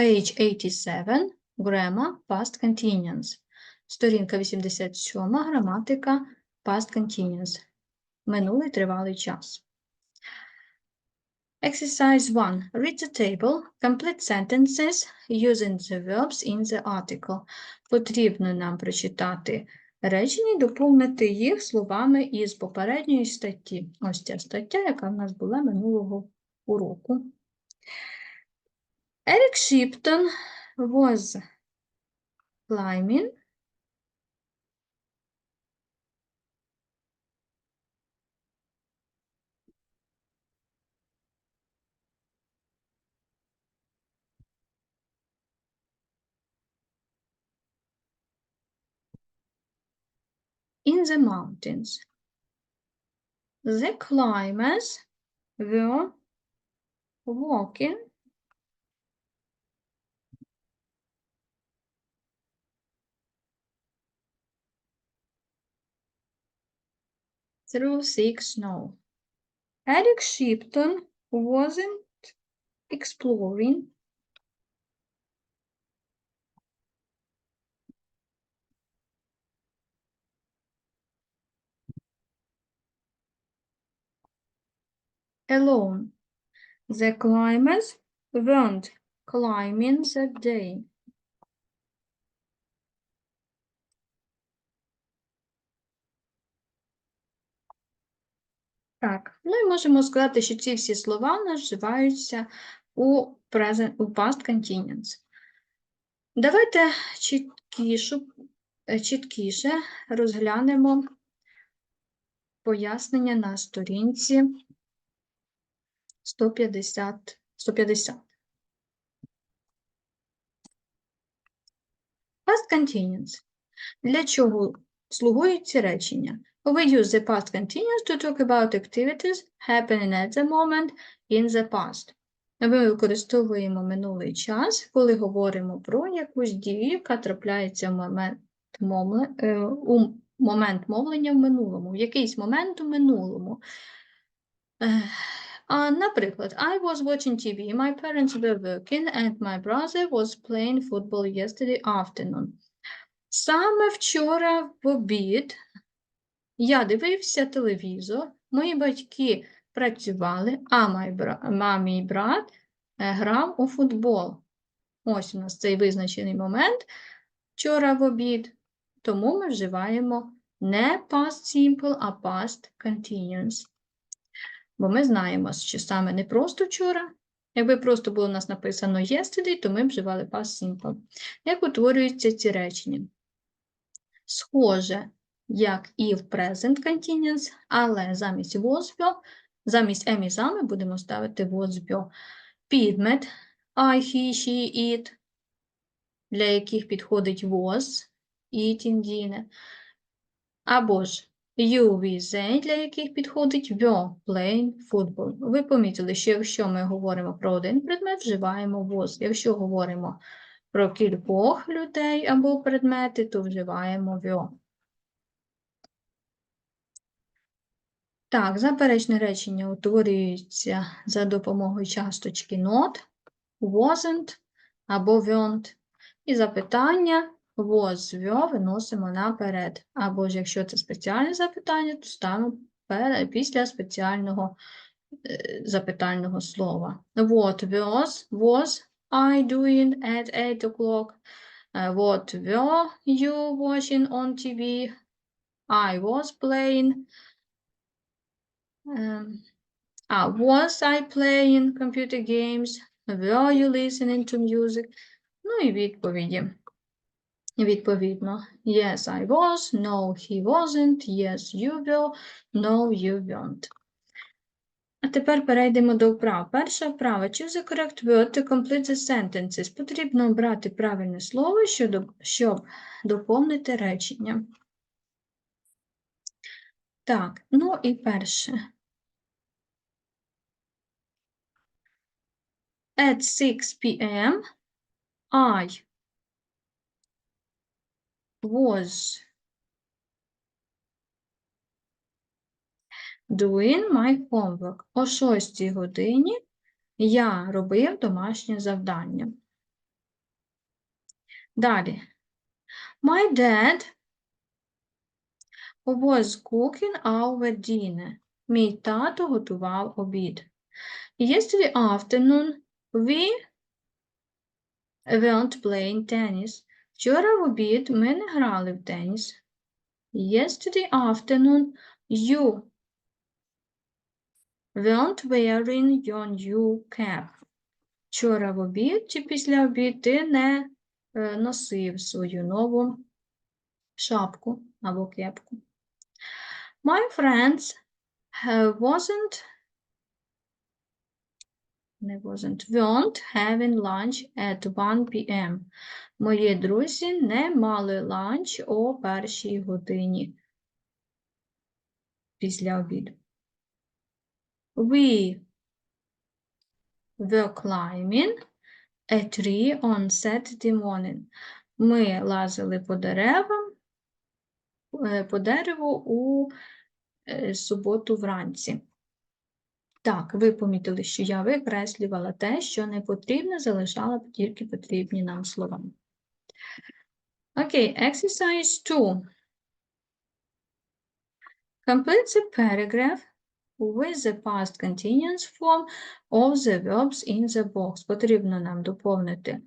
Page 87, Grammar, Past Continuous. Сторінка 87, граматика, Past Continuous. Минулий тривалий час. Exercise 1. Read the table. Complete sentences using the verbs in the article. Потрібно нам прочитати речення і доповнити їх словами із попередньої статті. Ось ця стаття, яка в нас була минулого уроку. Eric Shipton was climbing in the mountains. The climbers were walking through thick snow. Eric Shipton wasn't exploring alone. The climbers weren't climbing that day. Так, ну і можемо сказати, що ці всі слова вживаються у, present, у past continuous. Давайте чіткіше, чіткіше розглянемо пояснення на сторінці 150. 150. Past continuous. Для чого слугують ці речення? We use the past continuous to talk about activities happening at the moment in the past. Ми використовуємо минулий час, коли говоримо про якусь дію, яка трапляється в момент, е, у момент мовлення в минулому, в якийсь момент у минулому. Е, наприклад, I was watching TV, my parents were working, and my brother was playing football yesterday afternoon. Саме вчора в обід я дивився телевізор, мої батьки працювали, а мій брат, е, грав у футбол. Ось у нас цей визначений момент вчора в обід, тому ми вживаємо не past simple, а past continuous. Бо ми знаємо, що саме не просто вчора. Якби просто було у нас написано yesterday, то ми б вживали past simple. Як утворюються ці речення? Схоже, як і в present continuous, але замість was замість am і саме будемо ставити was. Підмет I, he, she, it, для яких підходить was, eating, dinner. Або ж you, we, they, для яких підходить were, playing, football. Ви помітили, що якщо ми говоримо про один предмет, вживаємо was. Якщо говоримо про кількох людей або предмети, то вживаємо were. Так, заперечне речення утворюється за допомогою часточки not, wasn't або weren't. І запитання was, were виносимо наперед. Або ж якщо це спеціальне запитання, то ставимо після спеціального е, запитального слова. What was, was I doing at 8 o'clock? Е, What were you watching on TV? I was playing Um, ah, was I playing computer games? Were you listening to music? Ну і відповіді. Відповідно, yes, I was, no, he wasn't, yes, you were, no, you weren't. А тепер перейдемо до вправ. Перша вправа. Choose the correct word to complete the sentences. Потрібно обрати правильне слово, щоб, доповнити речення. Так, ну і перше. At 6 p.m. I was doing my homework. О 6 годині я робив домашнє завдання. Далі. My dad was cooking our dinner. Мій тато готував обід. Yesterday afternoon we weren't playing tennis. Вчора в обід ми не грали в теніс. Yesterday afternoon you weren't wearing your new cap. Вчора в обід чи після обід ти не е, носив свою нову шапку або кепку. My friends uh, wasn't не wasn't weren't having lunch at 1 p.m. Мої друзі не мали ланч о першій годині після обіду. We were climbing a tree on Saturday morning. Ми лазили по деревам, е, по дереву у е, суботу вранці. Так, ви помітили, що я викреслювала те, що не потрібно, залишала тільки потрібні нам слова. Окей, exercise 2. Complete the paragraph with the past continuous form of the verbs in the box. Потрібно нам доповнити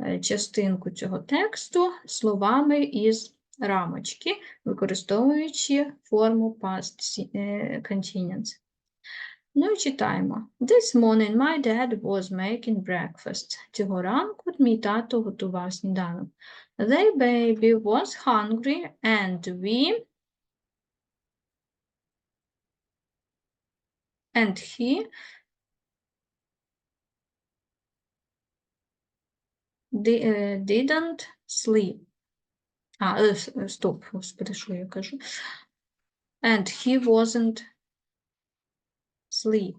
е, частинку цього тексту словами із рамочки, використовуючи форму past е, continuous. Ну і читаємо. This morning my dad was making breakfast. Цього ранку мій тато готував сніданок. The baby was hungry and we and he di- е, didn't sleep. А, е, с- е, стоп, господи, що я кажу? And he wasn't sleep.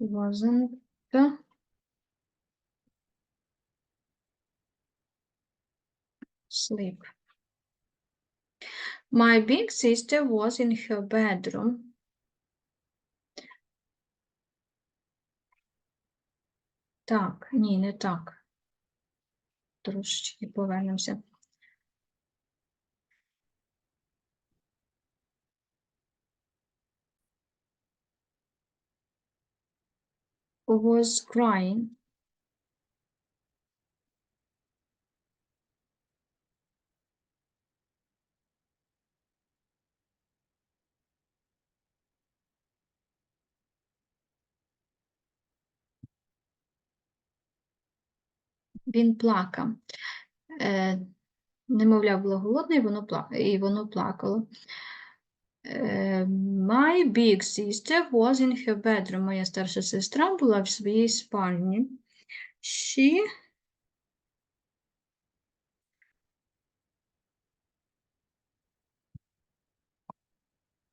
Wasn't sleep. My big sister was in her bedroom. Так, ні, не так. Трошечки повернемося. Was crying. Він плакав. Е, немовля було голодне, і воно, плакало. Е, my big sister was in her bedroom. Моя старша сестра була в своїй спальні. She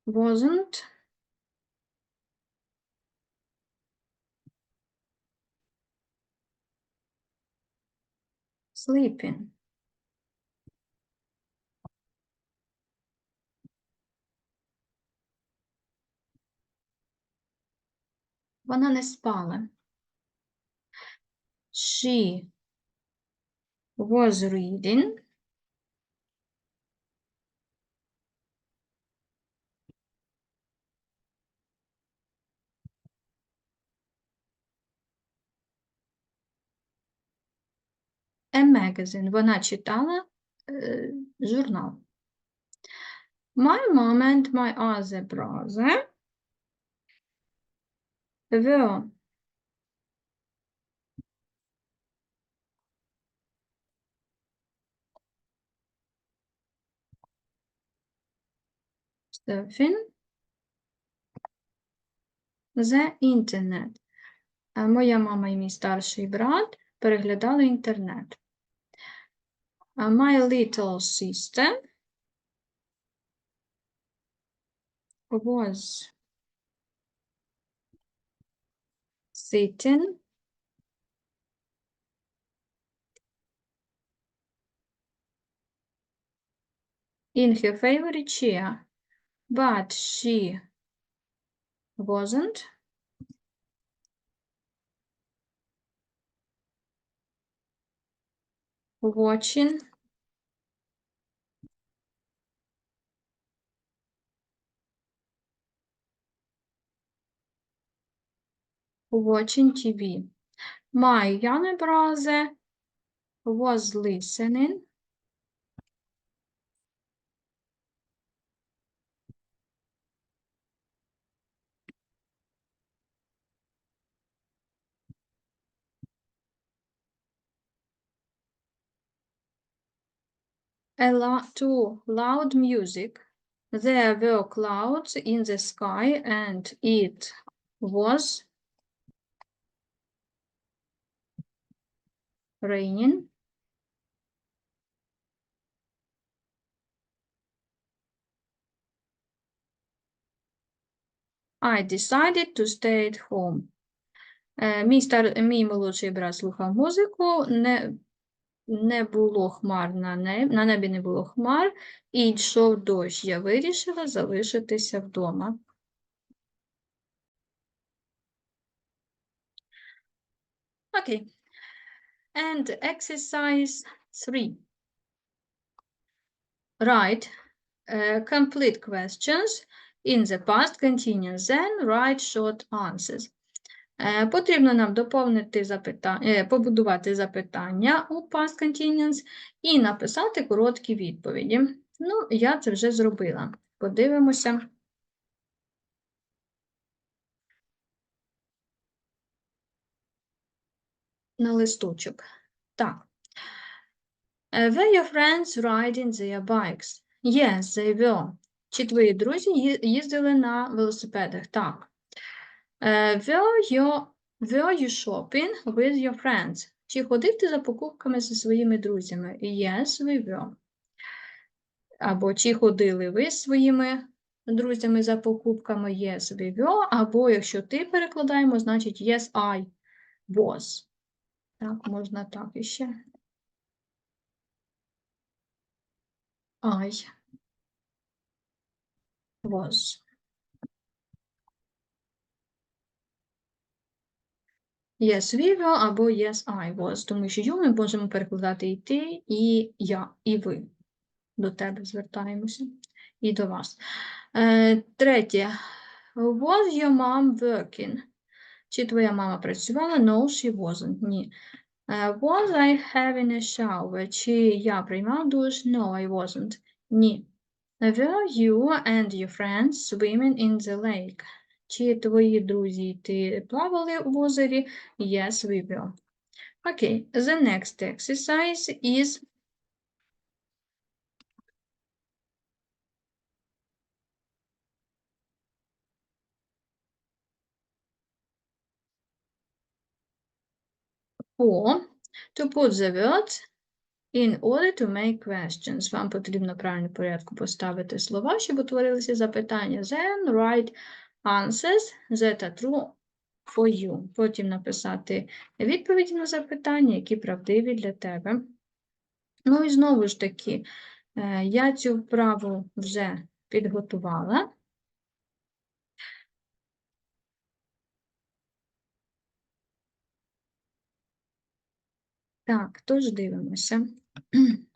wasn't sleeping. Вона не спала. She was reading. A magazine. Вона читала е, журнал. My mom and my other brother were surfing the internet. Моя мама і мій старший брат переглядали інтернет. My little sister was sitting in her favorite chair, but she wasn't watching watching TV. My younger brother was listening to loud music. There were clouds in the sky and it was raining. I decided to stay at home. Е, Мій, стар... Мій молодший брат слухав музику, не, не було хмар на небі, на небі не було хмар, і йшов дощ. Я вирішила залишитися вдома. Окей. And exercise 3. Write uh, complete questions in the past continuous, then write short answers. Е, Потрібно нам доповнити запитання, побудувати запитання у past continuous і написати короткі відповіді. Ну, я це вже зробила. Подивимося. На листочок. Так. Е, Were your friends riding their bikes? Yes, they were. Чи твої друзі їздили на велосипедах? Так. Е, Were you, were you shopping with your friends? Чи ходив ти за покупками зі своїми друзями? Yes, we were. Або чи ходили ви зі своїми друзями за покупками? Yes, we were. Або якщо ти перекладаємо, значить yes, I was. Так, можна так іще. I was. Yes, we were або yes, I was, тому що you ми можемо перекладати і ти, і я, і ви. До тебе звертаємося. І до вас. Е, третє. Was your mom working? Чи твоя мама працювала? No, she wasn't. Ні. Е, was I having a shower? Чи я приймав душ? No, I wasn't. Ні. Were you and your friends swimming in the lake? Чи твої друзі ти плавали в озері? Yes, we were. Okay, the next exercise is for to put the words in order to make questions. Вам потрібно в правильному порядку поставити слова, щоб утворилися запитання. Then write answers that are true for you. Потім написати відповіді на запитання, які правдиві для тебе. Ну і знову ж таки, е, я цю вправу вже підготувала. Так, тож дивимося.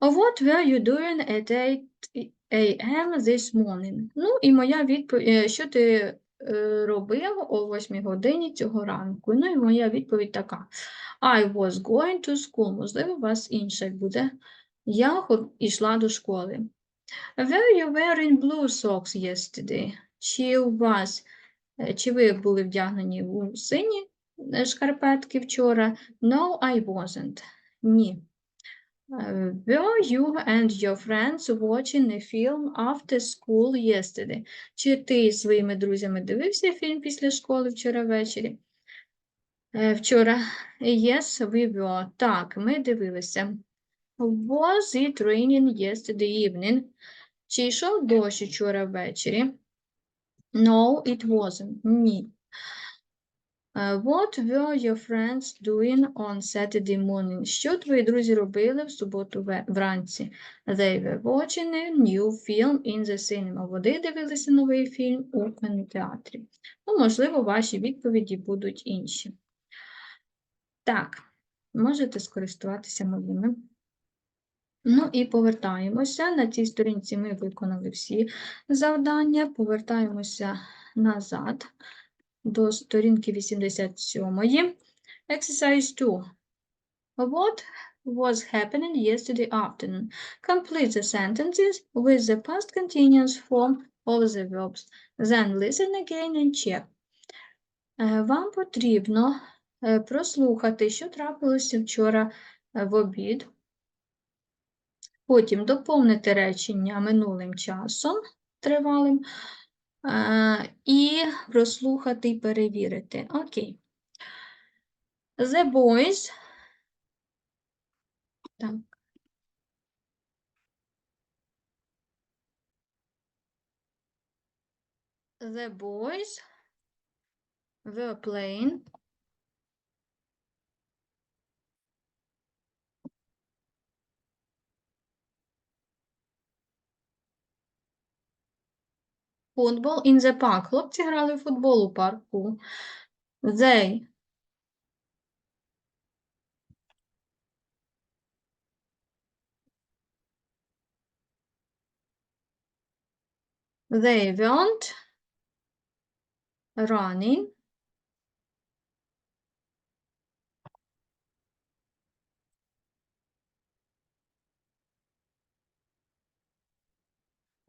What were you doing at 8 a.m. this morning? Ну, і моя відповідь, що ти е, робив о 8 годині цього ранку? Ну, і моя відповідь така. I was going to school. Можливо, у вас інша буде. Я йшла до школи. Were you wearing blue socks yesterday? Чи у вас, е, чи ви були вдягнені у сині е, шкарпетки вчора? No, I wasn't. Ні. Uh, Were you and your friends watching a film after school yesterday? Чи ти зі своїми друзями дивився фільм після школи вчора ввечері? Е, Вчора. Yes, we were. Так, ми дивилися. Was it raining yesterday evening? Чи йшов дощ вчора ввечері? No, it wasn't. Ні. Uh, What were your friends doing on Saturday morning? Що твої друзі робили в суботу вранці? They were watching a new film in the cinema. Вони дивилися новий фільм у кінотеатрі. Ну, можливо, ваші відповіді будуть інші. Так, можете скористуватися моїми. Ну і повертаємося. На цій сторінці ми виконали всі завдання. Повертаємося назад до сторінки 87. Exercise 2. What was happening yesterday afternoon? Complete the sentences with the past continuous form of the verbs. Then listen again and check. Е, Вам потрібно е, прослухати, що трапилося вчора е, в обід. Потім доповнити речення минулим часом тривалим. І прослухати і перевірити. Окей. The boys. Так. The boys were playing football in the park. Хлопці грали в футбол у парку. They They weren't running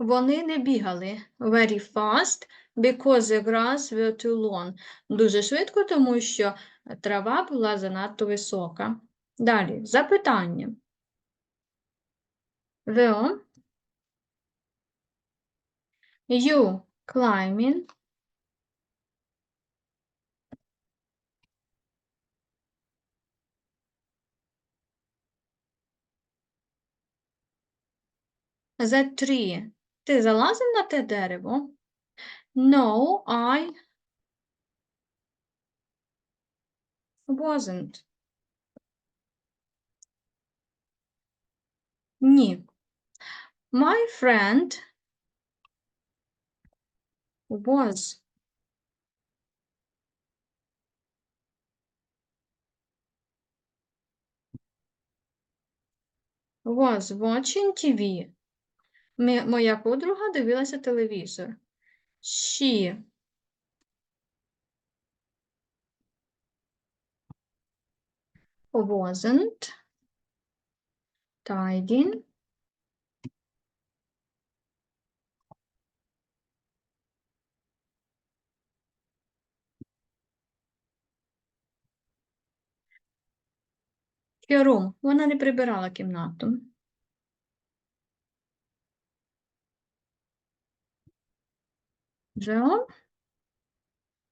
Вони не бігали very fast because the grass were too long. Дуже швидко, тому що трава була занадто висока. Далі, запитання. Were you climbing the tree? Ти залазив на те дерево? No, I wasn't. Ні. My friend was was watching TV. Моя подруга дивилася телевізор. She wasn't tidying her room. Вона не прибирала кімнату. Job.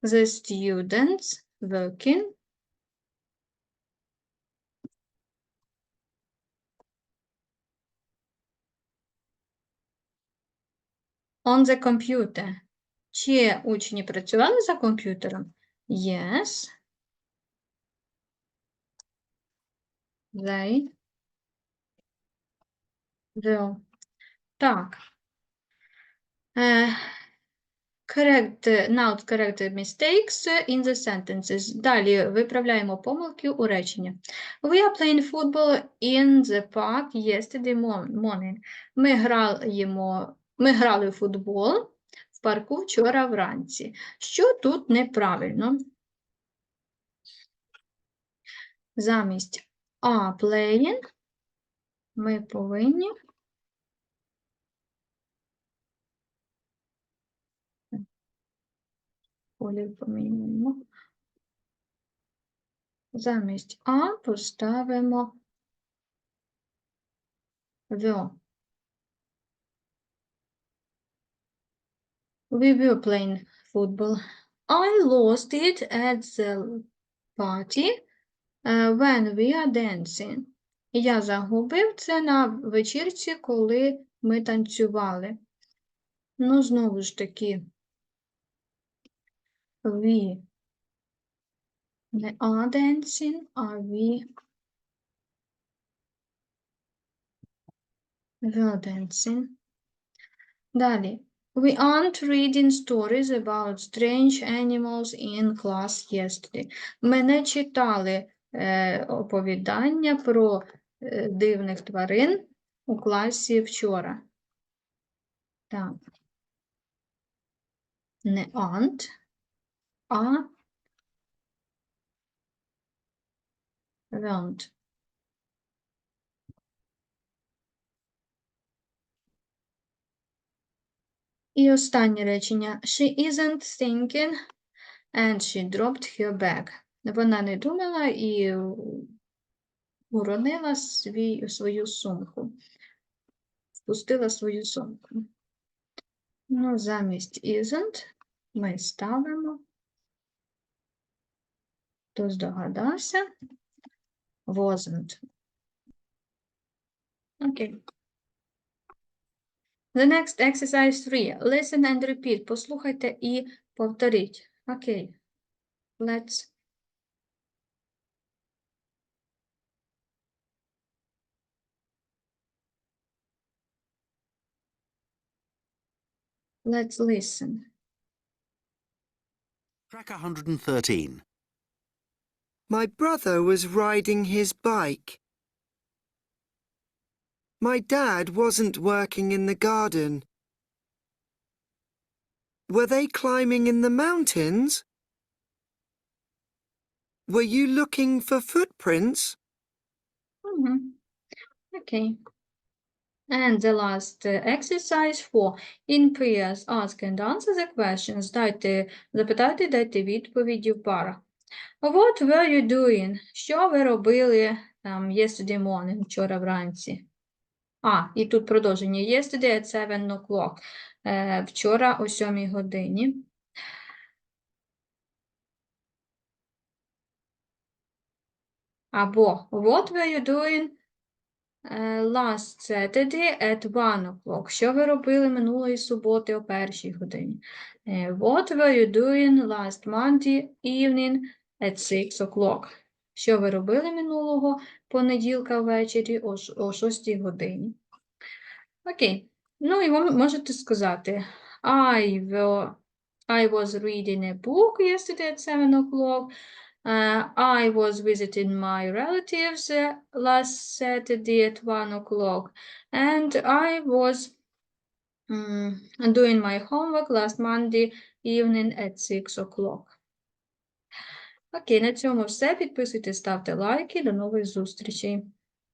The students working on the computer. Чи учні працювали за комп'ютером? Yes. They will. Так. Correct, now correct mistakes in the sentences. Далі виправляємо помилки у речення. We are playing football in the park yesterday morning. Ми граємо, ми грали в футбол в парку вчора вранці. Що тут неправильно? Замість are playing ми повинні колір поміняємо. Замість А поставимо the. We were playing football. I lost it at the party uh, when we are dancing. Я загубив це на вечірці, коли ми танцювали. Ну, знову ж таки, we не are dancing, а we were dancing. Далі. We aren't reading stories about strange animals in class yesterday. Ми не читали е, оповідання про е, дивних тварин у класі вчора. Так. Не aunt, а round. І останнє речення. She isn't thinking and she dropped her bag. Вона не думала і уронила свій, свою сумку. Впустила свою сумку. Ну, замість isn't ми ставимо. Хто здогадався? Wasn't. Окей. The next exercise 3. Listen and repeat. Послухайте і повторіть. Окей. Let's Let's listen. Track 113. My brother was riding his bike. My dad wasn't working in the garden. Were they climbing in the mountains? Were you looking for footprints? Mhm. Okay. And the last uh, exercise for in pairs, ask and answer the questions. Дайте, запитайте, дайте відповіді в парах. What were you doing? Що ви робили там yesterday morning, вчора вранці? А, і тут продовження. Yesterday at 7 o'clock. Е, вчора о 7 годині. Або What were you doing е, last Saturday at 1 o'clock? Що ви робили минулої суботи о першій годині? Е, What were you doing last Monday evening at 6 o'clock? Що ви робили минулого понеділка ввечері о, о 6 годині? Окей. Ну і ви можете сказати I, were, I was reading a book yesterday at 7 o'clock. Uh, I was visiting my relatives uh, last Saturday at 1 o'clock. And I was mm, doing my homework last Monday evening at 6 o'clock. Окей, на цьому все. Підписуйтесь, ставте лайки. До нових зустрічей.